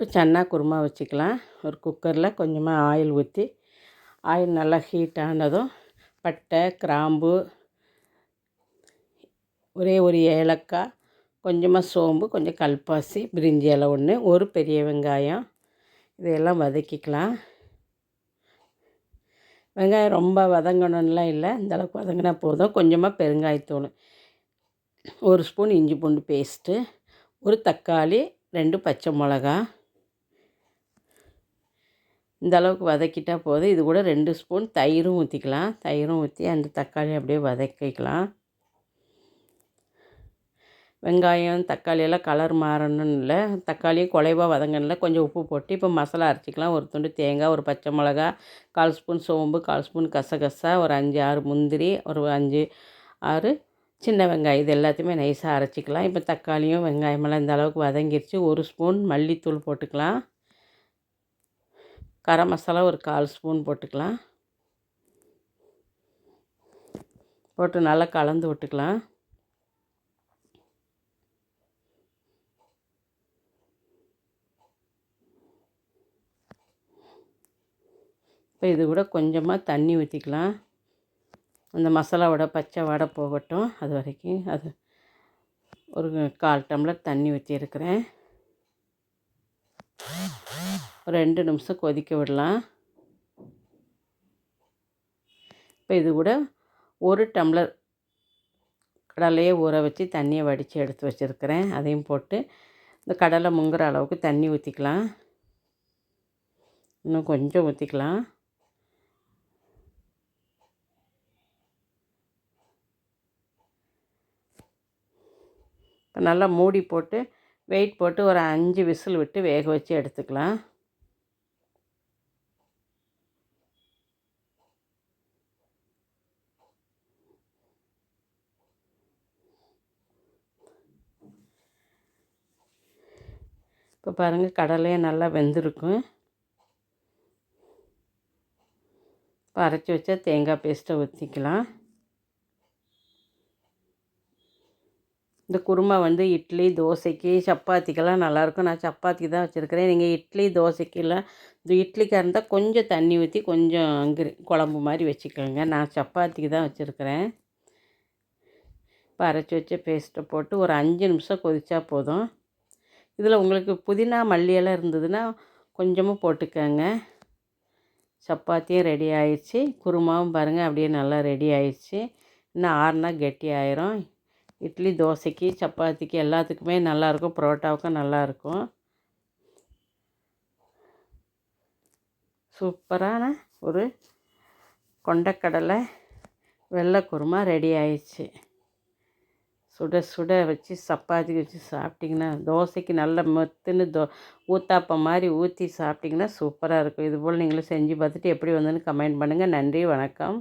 இப்போ சன்னா குருமா வச்சுக்கலாம். ஒரு குக்கரில் கொஞ்சமாக ஆயில் ஊற்றி ஆயில் நல்லா ஹீட் ஆனதும் பட்டை கிராம்பு ஒரே ஒரு ஏலக்காய் கொஞ்சமாக சோம்பு கொஞ்சம் கல்பாசி பிரிஞ்சி இலை ஒன்று ஒரு பெரிய வெங்காயம் இதையெல்லாம் வதக்கிக்கலாம். வெங்காயம் ரொம்ப வதங்கணும்லாம் இல்லை. இந்தளவுக்கு வதங்கினா போதும். கொஞ்சமாக பெருங்காயத்தூள் ஒரு ஸ்பூன் இஞ்சி பூண்டு பேஸ்ட்டு ஒரு தக்காளி ரெண்டு பச்சை மிளகா இந்த அளவுக்கு வதக்கிட்டால் போதும். இது கூட ரெண்டு ஸ்பூன் தயிரும் ஊற்றிக்கலாம் தயிரும் ஊற்றி அந்த தக்காளி அப்படியே வதக்கிக்கலாம். வெங்காயம் தக்காளியெல்லாம் கலர் மாறணும்னு இல்லை. தக்காளியும் குலைவாக வதங்கணும்ல கொஞ்சம் உப்பு போட்டு இப்போ மசாலா அரைச்சிக்கலாம். ஒரு துண்டு தேங்காய் ஒரு பச்சை மிளகா கால் ஸ்பூன் சோம்பு கால் ஸ்பூன் கசகசா ஒரு அஞ்சு ஆறு முந்திரி ஒரு அஞ்சு ஆறு சின்ன வெங்காயம். இது எல்லாத்தையுமே நைஸாக அரைச்சிக்கலாம். இப்போ தக்காளியும் வெங்காயமெல்லாம் இந்த அளவுக்கு வதங்கிருச்சு. ஒரு ஸ்பூன் மல்லித்தூள் போட்டுக்கலாம். கரம் மசாலா ஒரு கால் ஸ்பூன் போட்டுக்கலாம். போட்டு நல்லா கலந்து விட்டுக்கலாம். இப்போ இது கூட கொஞ்சமாக தண்ணி ஊற்றிக்கலாம் அந்த மசாலாவோட பச்சை வடை போகட்டும். அது வரைக்கும் அது ஒரு கால் டம்ளர் தண்ணி ஊற்றிருக்கிறேன் ஒரு ரெண்டு நிமிஷம் கொதிக்க விடலாம். இப்போ இது கூட ஒரு டம்ளர் கடலையே ஊற வச்சு தண்ணியை வடித்து எடுத்து வச்சுருக்கிறேன். அதையும் போட்டு இந்த கடலை முங்குற அளவுக்கு தண்ணி ஊற்றிக்கலாம் இன்னும் கொஞ்சம் ஊற்றிக்கலாம் நல்லா மூடி போட்டு வெயிட் போட்டு ஒரு அஞ்சு விசில் விட்டு வேக வச்சு எடுத்துக்கலாம். இப்போ பாருங்கள் கடலையே நல்லா வெந்திருக்கும். இப்போ அரைச்சி வச்சா தேங்காய் பேஸ்ட்டை ஊற்றிக்கலாம் இந்த குருமா வந்து இட்லி தோசைக்கு சப்பாத்திக்கெல்லாம் நல்லாயிருக்கும் நான் சப்பாத்திக்கு தான் வச்சுருக்கிறேன். நீங்கள் இட்லி தோசைக்கெல்லாம் இந்த இட்லிக்காக இருந்தால் கொஞ்சம் தண்ணி ஊற்றி கொஞ்சம் கிரி குழம்பு மாதிரி வச்சுக்கோங்க. நான் சப்பாத்திக்கு தான் வச்சுருக்கிறேன். இப்போ அரைச்சி வச்ச பேஸ்ட்டை போட்டு ஒரு அஞ்சு நிமிஷம் கொதித்தா போதும். இதில் உங்களுக்கு புதினா மல்லியெல்லாம் இருந்ததுன்னா கொஞ்சமாக போட்டுக்கோங்க. சப்பாத்தியும் ரெடி ஆயிடுச்சு. குருமாவும் பாருங்கள் அப்படியே நல்லா ரெடி ஆயிடுச்சு. இன்னும் ஆறுனா கெட்டி ஆயிரும். இட்லி தோசைக்கு சப்பாத்திக்கு எல்லாத்துக்குமே நல்லாயிருக்கும் பரோட்டாவுக்கும் நல்லாயிருக்கும் சூப்பரான ஒரு கொண்டக்கடலை வெள்ளை குருமா ரெடி ஆயிடுச்சு. சுட சுட வச்சு சப்பாத்தி வச்சு சாப்பிட்டிங்கன்னா தோசைக்கு நல்ல மெத்துன்னு தோ ஊத்தாப்பம் மாதிரி ஊற்றி சாப்பிட்டிங்கன்னா சூப்பராக இருக்கும். இதுபோல் நீங்களும் செஞ்சு பார்த்துட்டு எப்படி வந்ததுன்னு கமெண்ட் பண்ணுங்கள் நன்றி வணக்கம்.